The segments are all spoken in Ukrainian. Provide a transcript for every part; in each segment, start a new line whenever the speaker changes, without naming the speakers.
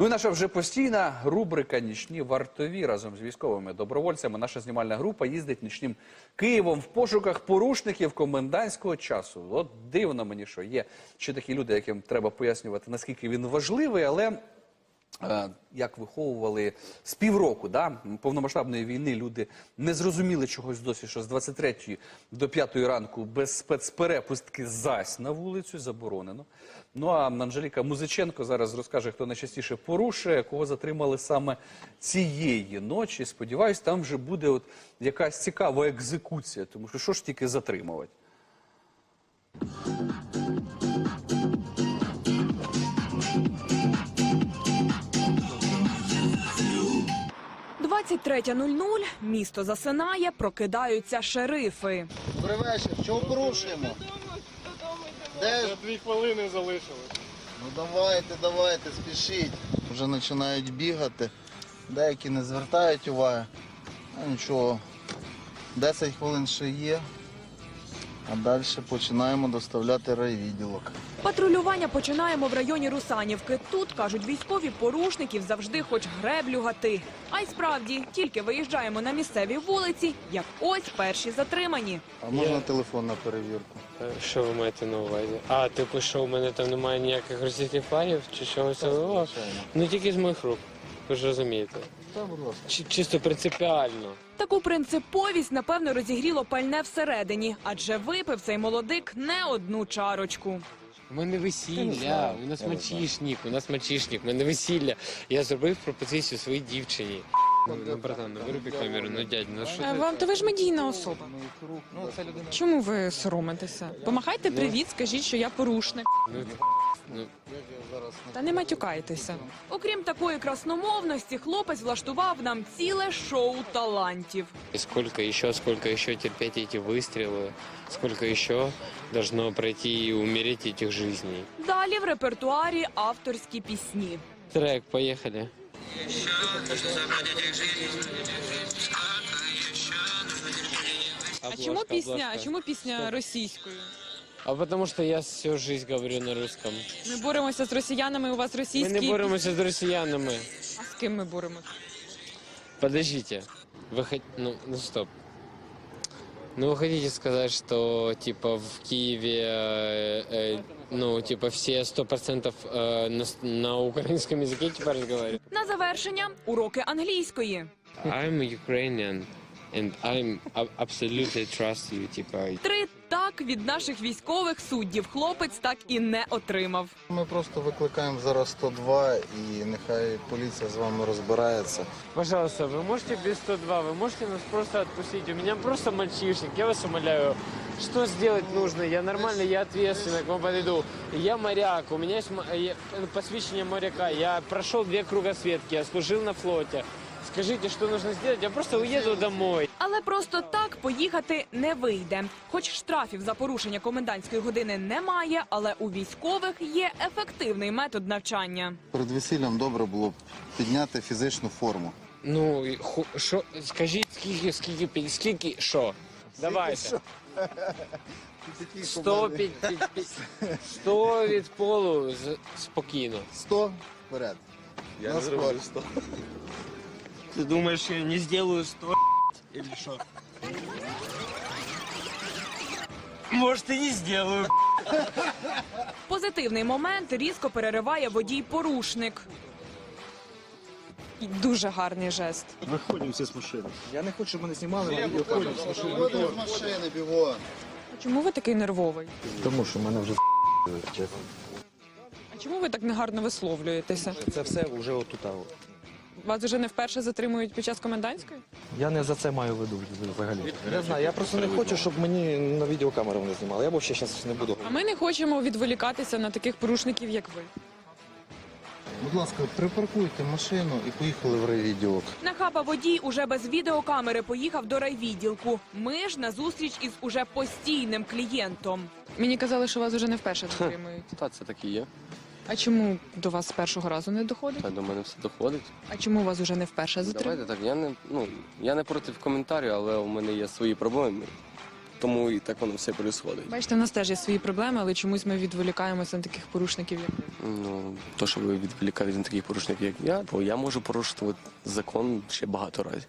Ну і наша вже постійна рубрика Нічні вартові разом з військовими добровольцями. Наша знімальна група їздить нічним Києвом в пошуках порушників комендантського часу. От дивно мені, що є ще такі люди, яким треба пояснювати, наскільки він важливий, але. Е, Як виховували з півроку да, повномасштабної війни, люди не зрозуміли чогось досі, що з 23 до 5 ранку без спецперепустки зась на вулицю заборонено. Ну а Анжеліка Музиченко зараз розкаже, хто найчастіше порушує, кого затримали саме цієї ночі. Сподіваюсь, там вже буде от якась цікава екзекуція, тому що що ж тільки затримувати.
23.00, місто засинає, прокидаються шерифи.
Добрий вечір. Чого порушуємо? Де?
ж? дві хвилини залишилось.
Ну давайте, давайте, спішіть. Вже починають бігати. Деякі не звертають уваги. Ну нічого. 10 хвилин ще є. А далі починаємо доставляти райвідділок.
Патрулювання починаємо в районі Русанівки. Тут, кажуть військові, порушників завжди хоч греблю гати. А й справді, тільки виїжджаємо на місцеві вулиці, як ось перші затримані.
А можна телефон на перевірку?
Е, Що ви маєте на увазі? А, типу, що у мене там немає ніяких російських флагів чи чогось? Ну тільки з моїх рук. Ви ж розумієте. Чи- чисто принципіально.
Таку принциповість, напевно, розігріло пальне всередині, адже випив цей молодик не одну чарочку.
У мене
не
весілля, у нас мальчишник, у нас мальчишник, у мене весілля. Я зробив пропозицію своїй дівчині. Ну, ну, братан, ну вируби камеру, ну дядь, ну що
Е,
ти?
Вам то ви ж медійна особа. Чому ви соромитеся? Помахайте
Ну.
привіт, скажіть, що я порушник.
Ну, ну,
Як я зараз на
Та не матюкайтеся.
Окрім такої красномовності, хлопець влаштував нам ціле шоу талантів.
И сколько еще, сколько еще терпеть эти выстрелы, сколько еще должно пройти и умереть этих жизней.
Далі в репертуарі авторські пісні.
Трек, поехали.
А чому пісня? А чому пісня російською?
А потому что я всю жизнь говорю на русском.
Ми боремося з росіянами. У вас
Мы
російські
не боремся с россиянами.
А з ким ми боремося?
Подождите. Вы хот... ну, ну стоп. Ну вы хотите сказать, что типа в Киеве, э, э, ну типа все сто процентов э, на, с- на украинском языке типа разговаривают?
На завершення уроки англійської.
I'm Ukrainian and I'm absolutely trust you, типа.
Три так від наших військових суддів хлопець так і не отримав.
Ми просто викликаємо зараз 102 і нехай поліція з вами розбирається.
Пожалуйста, вы можете без 102, вы можете нас просто отпустить? У меня просто мальчишник, я вас умоляю. Что сделать нужно? Я нормально, я ответственно к вам подойду. Я моряк, у меня есть посвящение моряка. Я прошел две кругосветки, я служил на флоте. Скажите, что нужно сделать? Я просто уеду домой.
Але просто так поїхати не вийде. Хоч штрафів за порушення комендантської години немає, але у військових є ефективний метод навчання.
Перед весіллям добре було б підняти фізичну форму.
Ну, і ху- що, скажіть, скільки, скільки, пі- скільки, що? Давайте. 100, пі- пі- пі- 100 від полу з- спокійно.
100 вперед. Я не зроблю 100.
Ты думаешь, я не сделаю сто или что? Может, и не сделаю.
Позитивний момент різко перериває водій-порушник.
І Дуже гарний жест.
Выходим все с машины. Я не хочу, щоб мене знімали, на відео ходимо з машини.
Виходимо з машини, бігом.
А чому ви такий нервовий?
Тому що мене вже чесно.
А чому ви так негарно висловлюєтеся?
Це все вже отут.
Вас вже не вперше затримують під час комендантської?
Я не за це маю виду взагалі. Не знаю, я просто не хочу, щоб мені на відеокамеру не знімали. Я взагалі зараз не буду.
А ми не хочемо відволікатися на таких порушників, як ви.
Будь ласка, припаркуйте машину і поїхали в райвідділок.
Нахаба водій уже без відеокамери поїхав до райвідділку. Ми ж на зустріч із уже постійним клієнтом.
Мені казали, що вас вже не вперше затримують.
Та це так і є.
А чому до вас з першого разу не доходить?
Та до мене все доходить.
А чому вас вже не вперше затримують?
Давайте так. Я не ну я не проти коментарів, але у мене є свої проблеми. тому і так воно все відбувається.
Бачите, у нас теж є свої проблеми, але чомусь ми відволікаємося на таких порушників, як ви.
Ну, то, що ви відволікаєте на таких порушників, як я, бо я можу порушувати закон ще багато разів,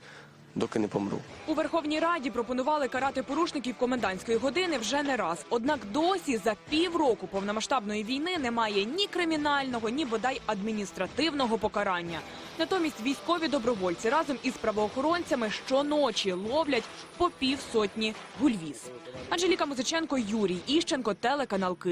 доки не помру.
У Верховній Раді пропонували карати порушників комендантської години вже не раз. Однак досі за півроку повномасштабної війни немає ні кримінального, ні бодай адміністративного покарання. Натомість військові добровольці разом із правоохоронцями щоночі ловлять по півсотні гульвіз. Анжеліка Музиченко, Юрій Іщенко, телеканал Київ.